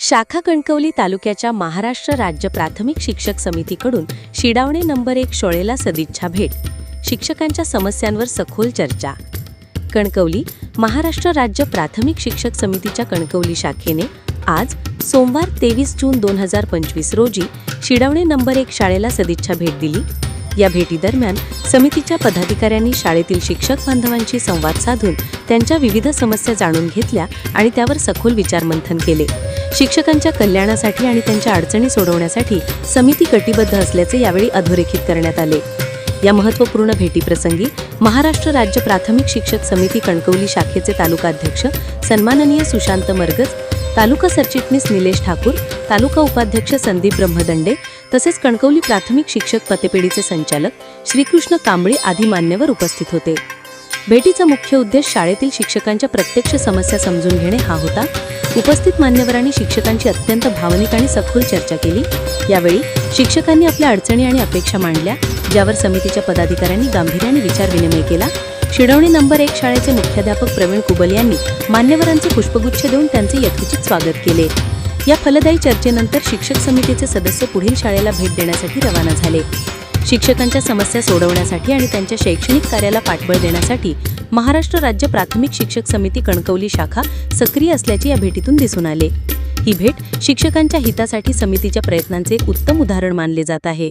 शाखा कणकवली तालुक्याच्या महाराष्ट्र राज्य प्राथमिक शिक्षक समितीकडून शिडावणे नंबर एक शाळेला सदिच्छा भेट. शिक्षकांच्या समस्यांवर सखोल चर्चा. कणकवली महाराष्ट्र राज्य प्राथमिक शिक्षक समितीच्या कणकवली शाखेने आज सोमवार तेवीस जून दोन हजार पंचवीस रोजी शिडवणे नंबर एक शाळेला सदिच्छा भेट दिली. या भेटीदरम्यान समितीच्या पदाधिकाऱ्यांनी शाळेतील शिक्षक बांधवांशी संवाद साधून त्यांच्या विविध समस्या जाणून घेतल्या आणि त्यावर सखोल विचारमंथन केले. शिक्षकांच्या कल्याणासाठी आणि त्यांच्या अडचणी सोडवण्यासाठी समिती कटिबद्ध असल्याचे यावेळी अधोरेखित करण्यात आले. या महत्त्वपूर्ण भेटीप्रसंगी महाराष्ट्र राज्य प्राथमिक शिक्षक समिती कणकवली शाखेचे तालुका अध्यक्ष सन्माननीय सुशांत मरगज तालुका सरचिटणीस निलेश ठाकूर तालुका उपाध्यक्ष संदीप ब्रह्मदंडे तसेच कणकवली प्राथमिक शिक्षक पतपेढीचे संचालक श्रीकृष्ण कांबळे आदी मान्यवर उपस्थित होते. भेटीचा मुख्य उद्देश शाळेतील शिक्षकांच्या प्रत्यक्ष समस्या समजून घेणे हा होता. उपस्थित मान्यवरांनी शिक्षकांची अत्यंत भावनिक आणि सखोल चर्चा केली. यावेळी शिक्षकांनी आपल्या अडचणी आणि अपेक्षा मांडल्या ज्यावर समितीच्या पदाधिकाऱ्यांनी गांभीर्याने विचारविनिमय केला. शिडवणी नंबर एक शाळेचे मुख्याध्यापक प्रवीण कुबल यांनी मान्यवरांचे पुष्पगुच्छ देऊन त्यांचे यथोचित स्वागत केले. या फलदायी चर्चेनंतर शिक्षक समितीचे सदस्य पुढील शाळेला भेट देण्यासाठी रवाना झाले. शिक्षकांच्या समस्या सोडवण्यासाठी आणि त्यांच्या शैक्षणिक कार्याला पाठबळ देण्यासाठी महाराष्ट्र राज्य प्राथमिक शिक्षक समिती कणकवली शाखा सक्रिय असल्याचे या भेटीतून दिसून आले. ही भेट शिक्षकांच्या हितासाठी समितीच्या प्रयत्नांचे एक उत्तम उदाहरण मानले जात आहे.